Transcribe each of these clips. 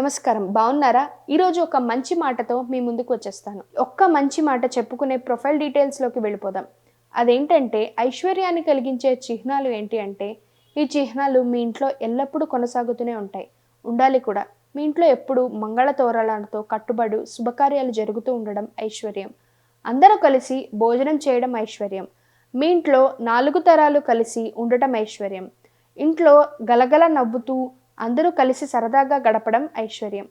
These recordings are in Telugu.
నమస్కారం. బాగున్నారా? ఈరోజు ఒక మంచి మాటతో మీ ముందుకు వచ్చేస్తాను. ఒక్క మంచి మాట చెప్పుకునే ప్రొఫైల్ డీటెయిల్స్లోకి వెళ్ళిపోదాం. అదేంటంటే ఐశ్వర్యాన్ని కలిగించే చిహ్నాలు ఏంటి అంటే ఈ చిహ్నాలు మీ ఇంట్లో ఎల్లప్పుడూ కొనసాగుతూనే ఉంటాయి. ఉండాలి కూడా. మీ ఇంట్లో ఎప్పుడు మంగళ తోరణాలతో కట్టుబడి శుభకార్యాలు జరుగుతూ ఉండడం ఐశ్వర్యం. అందరూ కలిసి భోజనం చేయడం ఐశ్వర్యం. మీ ఇంట్లో నాలుగు తరాలు కలిసి ఉండటం ఐశ్వర్యం. ఇంట్లో గలగల నవ్వుతూ అందరూ కలిసి సరదాగా గడపడం ఐశ్వర్యం.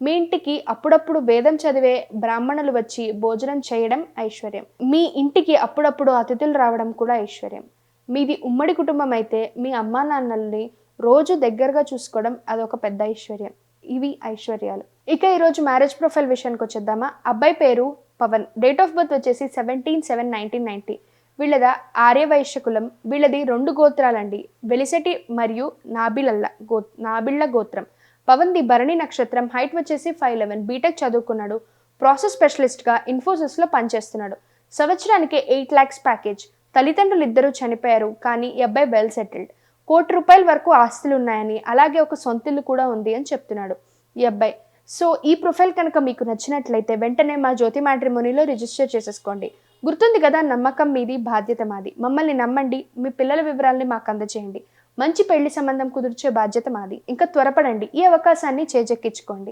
మీ ఇంటికి అప్పుడప్పుడు వేదం చదివే బ్రాహ్మణులు వచ్చి భోజనం చేయడం ఐశ్వర్యం. మీ ఇంటికి అప్పుడప్పుడు అతిథులు రావడం కూడా ఐశ్వర్యం. మీది ఉమ్మడి కుటుంబం అయితే మీ అమ్మా నాన్నల్ని రోజు దగ్గరగా చూసుకోవడం అదొక పెద్ద ఐశ్వర్యం. ఇవి ఐశ్వర్యాలు. ఇక ఈరోజు మ్యారేజ్ ప్రొఫైల్ విషయానికి వచ్చేద్దామా అబ్బాయి పేరు పవన్. డేట్ ఆఫ్ బర్త్ వచ్చేసి సెవెంటీన్ సెవెన్ నైన్టీన్ నైన్టీ. వీళ్ళద ఆర్యవైశ్య కులం వీళ్ళది రెండు గోత్రాలండి. వెలిసెటి మరియు నాబిలల్ల గో నాబిళ్ళ గోత్రం. పవన్ది భరణి నక్షత్రం హైట్ వచ్చేసి ఫైవ్ లెవెన్. బీటెక్ చదువుకున్నాడు. ప్రాసెస్ స్పెషలిస్ట్గా ఇన్ఫోసిస్లో పనిచేస్తున్నాడు. సంవత్సరానికి ఎయిట్ ల్యాక్స్ ప్యాకేజ్. తల్లిదండ్రులు ఇద్దరూ చనిపోయారు కానీ ఈ అబ్బాయి వెల్ సెటిల్డ్. కోటి రూపాయల వరకు ఆస్తులు ఉన్నాయని అలాగే ఒక సొంత ఇల్లు కూడా ఉంది అని చెప్తున్నాడు ఈ అబ్బాయి. సో ఈ ప్రొఫైల్ కనుక మీకు నచ్చినట్లయితే వెంటనే మా జ్యోతి మ్యాట్రిమోనీలో రిజిస్టర్ చేసేసుకోండి. గుర్తుంది కదా నమ్మకం మీది బాధ్యత మాది. మమ్మల్ని నమ్మండి మీ పిల్లల వివరాల్ని మాకు అందచేయండి. మంచి పెళ్ళి సంబంధం కుదిర్చే బాధ్యత మాది. ఇంకా త్వరపడండి. ఈ అవకాశాన్ని చేజెక్కించుకోండి.